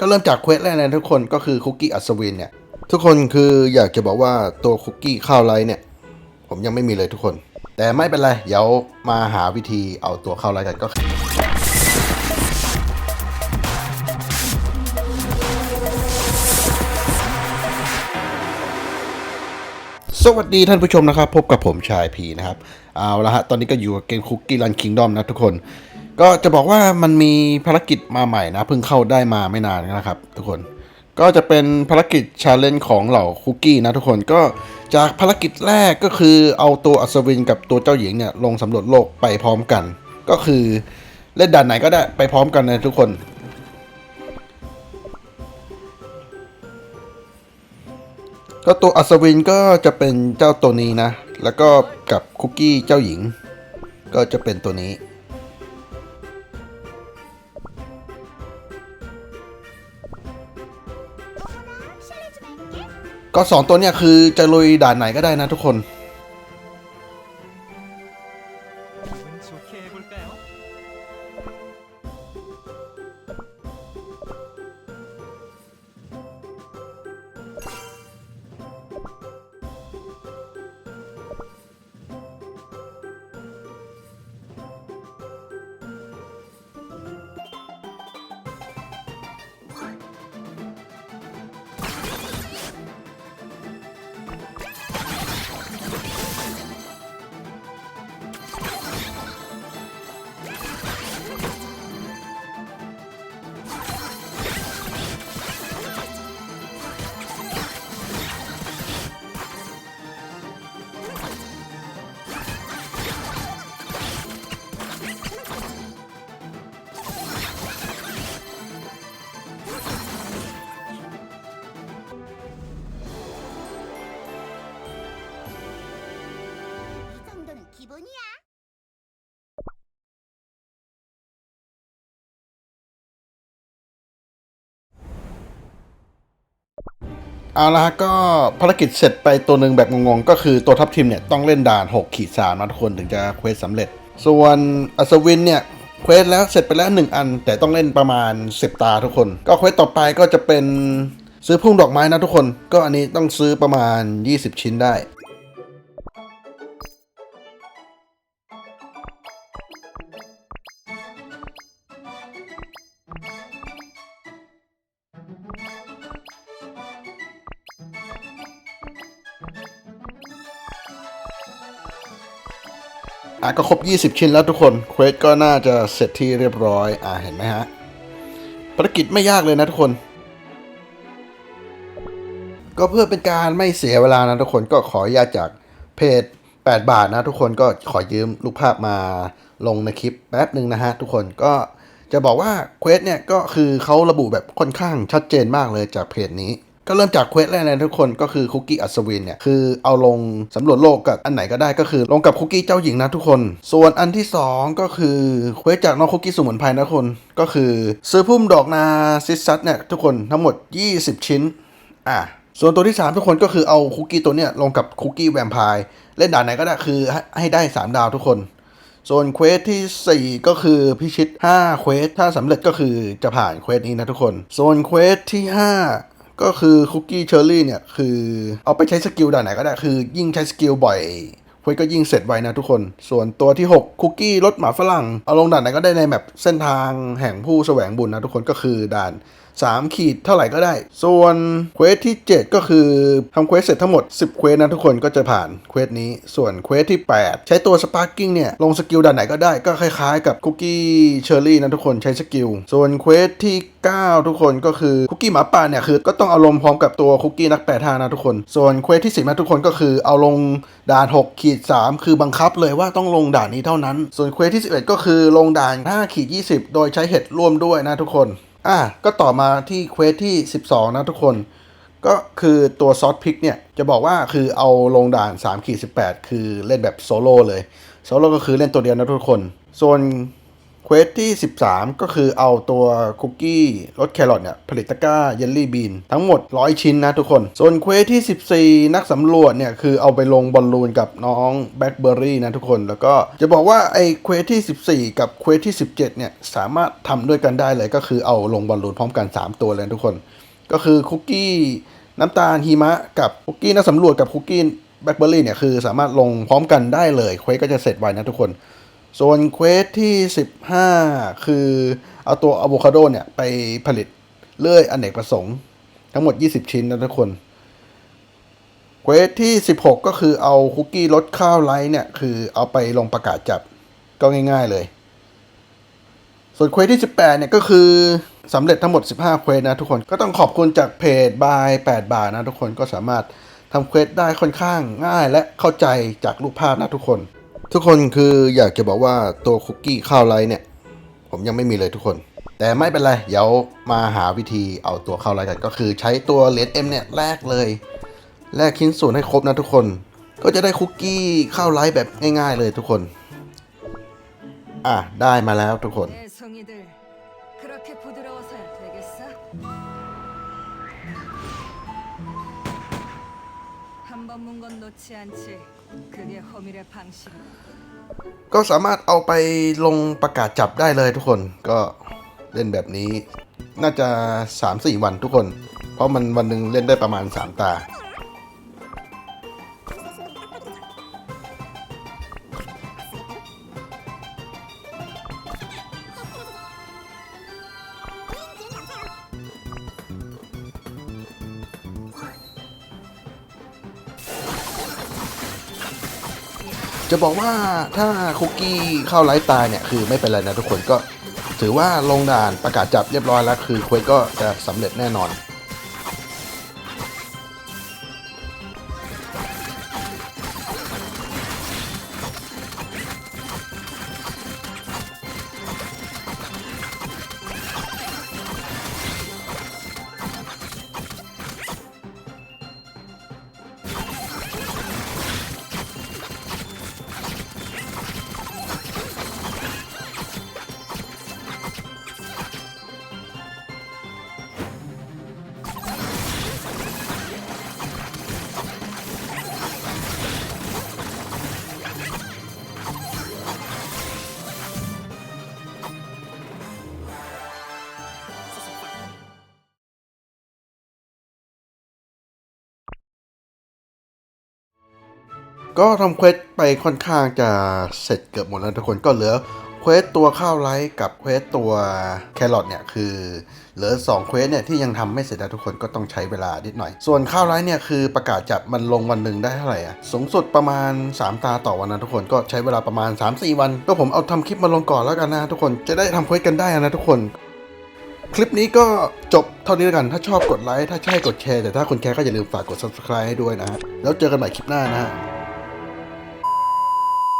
ก็เริ่มจากเควสแรกนะทุกคนก็คือคุกกี้อัศวินเนี่ย ทุกคนคืออยากจะบอกว่าตัวคุกกี้ข้าวไรเนี่ย ผมยังไม่มีเลยทุกคน แต่ไม่เป็นไร เดี๋ยวมาหาวิธีเอาตัวข้าวไรกันก็คือสวัสดีท่านผู้ชมนะครับ พบกับผมชายพีนะครับ เอาละฮะ ตอนนี้ก็อยู่กับเกมคุกกี้รันคิงดอมนะทุกคน ก็จะบอกว่ามันมีภารกิจมาใหม่นะ เพิ่งเข้าได้มาไม่นานนะครับ ทุกคนก็จะเป็นภารกิจชาเลนจ์ของเหล่าคุกกี้นะทุกคนก็จากภารกิจแรกก็คือเอาตัวอัศวินกับตัวเจ้าหญิงเนี่ยลงสำรวจโลกไปพร้อมกัน ก็คือเล่นด่านไหนก็ได้ไปพร้อมกันนะทุกคนก็ตัวอัศวินก็จะเป็นเจ้าตัวนี้นะ แล้วก็กับคุกกี้เจ้าหญิง ก็จะเป็นตัวนี้ ก็สองตัวเนี่ยคือจะลุยด่านไหนก็ได้นะทุกคน เอาละฮะก็ภารกิจเสร็จไปตัวหนึ่งแบบงงๆ ก็คือตัวทัพทีมเนี่ยต้องเล่นด่าน6ขีดสามนะทุกคนถึงจะเควสสำเร็จ ส่วนอัศวินเนี่ยเควสแล้วเสร็จไปแล้ว 1 อัน แต่ต้องเล่นประมาณ 10 ตาทุกคน ก็เควสต่อไปก็จะเป็นซื้อพุ่งดอกไม้นะทุกคน ก็อันนี้ต้องซื้อประมาณ 20 ชิ้นได้ อะก็ครบ 20 ชิ้นแล้วทุกคนเควสก็น่าจะเสร็จที่เรียบร้อยอะเห็นไหมฮะภารกิจไม่ยากเลยนะทุกคน ก็เพื่อเป็นการไม่เสียเวลานะทุกคนก็ขออนุญาตจากเพจ 8 บาทนะทุกคนก็ขอยืมรูปภาพมาลงในคลิปแป๊บหนึ่งนะฮะทุกคนก็จะบอกว่าเควสเนี่ยก็คือเขาระบุแบบค่อนข้างชัดเจนมากเลยจากเพจนี้ ก็เริ่มจากเควสแรกเลยทุกคนก็คือคุกกี้อัศวินเนี่ยคือเอาลงสำรวจโลกกับอันไหนก็ได้ก็คือลงกับคุกกี้เจ้าหญิงนะทุกคน ส่วนอันที่สองก็คือเควสจากน้องคุกกี้สมุนไพรนะทุกคนก็คือซื้อพุ่มดอกนาซิสซัสเนี่ยทุกคนทั้งหมด 20 ชิ้นอะส่วนตัวที่ 3 ทุกคนก็คือเอาคุกกี้ตัวเนี้ยลงกับคุกกี้แวมไพร์เล่นด่านไหนก็ได้คือให้ให้ได้ 3 ดาวทุกคน ส่วนเควสทีสี่ 4 ก็คือพิชิต5เควสถ้าสำเร็จก็คือจะผ่านเควสนี้นะทุกคน ส่วนเควสที่ 5 ก็คือคุกกี้เชอร์รี่เนี่ยคือเอาไปใช้สกิลด่านไหนก็ได้คือ ยิ่งใช้สกิลบ่อยเควสก็ยิ่งเสร็จไวนะทุกคน ส่วนตัวที่ 6 คุกกี้รถหมาฝรั่ง เอาลงด่านไหนก็ได้ในแบบเส้นทางแห่งผู้แสวงบุญนะทุกคนก็คือด่าน 3 ขีดเท่าไหร่ก็ได้ ส่วนเควสที่ 7 ก็คือทำเควสเสร็จทั้งหมด 10 เควสนะทุกคนก็จะผ่านเควสนี้ ส่วนเควสที่ 8 ใช้ตัวสปาร์กิ้งเนี่ยลงสกิลด่านไหนก็ได้ก็คล้ายๆ กับคุกกี้เชอร์รี่นะทุกคนใช้สกิล ส่วนเควสที่ 9 ทุกคนก็คือคุกกี้หมาป่าเนี่ยคือก็ต้องเอาลงพร้อมกับตัวคุกกี้นักแปรท่านะทุกคน ส่วนเควสที่10นะทุกคนก็คือเอาลงด่าน6ขีด3คือบังคับเลยว่าต้องลงด่านนี้เท่านั้น ส่วนเควสที่ 11 ก็คือลงด่าน5ขีด20 โดยใช้เห็ดร่วมด้วยนะทุกคน อะก็ต่อมาที่เควสที่ 12 นะทุกคน ก็คือตัวซอสพริกเนี่ย จะบอกว่าคือเอาลงด่าน3ขีด18 คือเล่นแบบโซโล่เลย โซโล่ก็คือเล่นตัวเดียวนะทุกคน ส่วน เควสที่ 13 ก็คือเอาตัวคุกกี้รสแครอทเนี่ยผลิตตะกร้าเยลลี่บีน ทั้งหมด 100 ชิ้นนะทุกคน ส่วนเควสที่ 14 นักสำรวจเนี่ย คือเอาไปลงบอลลูนกับน้องแบล็คเบอร์รี่นะทุกคน แล้วก็จะบอกว่าไอ้เควสที่ 14 กับเควสที่ 17 เนี่ย สามารถทำด้วยกันได้เลยก็คือเอาลงบอลลูนพร้อมกัน 3 ตัวเลยทุกคน ก็คือคุกกี้น้ำตาลหิมะกับคุกกี้นักสำรวจกับคุกกี้แบล็คเบอร์รี่เนี่ยคือสามารถลงพร้อมกันได้เลยเควสก็จะเสร็จไวนะทุกคน ส่วนเควสที่ 15 คือเอาตัวอะโวคาโดเนี่ย ไปผลิตเลื่อยอเนกประสงค์ ทั้งหมด 20 ชิ้นนะทุกคนเควสที่ 16 ก็คือเอาคุกกี้รสข้าวไลท์เนี่ย คือเอาไปลงประกาศจับก็ง่ายๆเลย ส่วนเควสที่ 18 เนี่ยก็คือสำเร็จทั้งหมด 15 เควสนะทุกคนก็ต้องขอบคุณจากเพจบาย 8 บาทนะทุกคนก็สามารถทำเควสได้ค่อนข้างง่ายและเข้าใจจากรูปภาพนะทุกคน ทุกคนคืออยากจะบอกว่าตัวคุกกี้ข้าวไลท์เนี่ย ผมยังไม่มีเลยทุกคน แต่ไม่เป็นไร เดี๋ยวมาหาวิธีเอาตัวข้าวไลท์กันก็คือใช้ตัวเหรียญเอ็มเนี่ยแลกเลย แลกชิ้นส่วนให้ครบนะทุกคน ก็จะได้คุกกี้ข้าวไลท์แบบง่าย ๆ เลยทุกคน อ่ะได้มาแล้วทุกคน 내 성이들 그렇게 부드러워서야 되겠어? 한 번 문 건 놓지 않지 ก็สามารถเอาไปลงประกาศจับได้เลยทุกคนก็เล่นแบบนี้ น่าจะ 3-4 วันทุกคน เพราะมันวันหนึ่งเล่นได้ประมาณ 3 ตา จะบอกว่าถ้าคุกกี้เข้าไลฟ์ตายเนี่ยคือไม่เป็นไรนะทุกคนก็ ถือว่าลงด่านประกาศจับเรียบร้อยแล้วคือเควสก็จะสำเร็จแน่นอน ก็ทำเควสไปค่อนข้างจะเสร็จเกือบหมดแล้วทุกคนก็เหลือเควสตัวข้าวไลท์กับเควสตัวแครอทเนี่ยคือเหลือ2เควสเนี่ยที่ยังทำไม่เสร็จนะทุกคนก็ต้องใช้เวลานิดหน่อย ส่วนข้าวไลท์เนี่ยคือประกาศจับมันลงวันหนึ่งได้เท่าไหร่อะสูงสุดประมาณ 3 ตาต่อวันนะทุกคนก็ใช้เวลาประมาณ 3-4 วัน ก็ผมเอาทำคลิปมาลงก่อนแล้วกันนะทุกคนจะได้ทำเควสกันได้นะทุกคนคลิปนี้ก็จบเท่านี้แล้วกัน ถ้าชอบกดไลค์ ถ้าใช่กดแชร์ แต่ถ้าคุณแคร์ก็อย่าลืมฝากกด subscribe ให้ด้วยนะฮะแล้วเจอกันใหม่คลิปหน้านะฮะ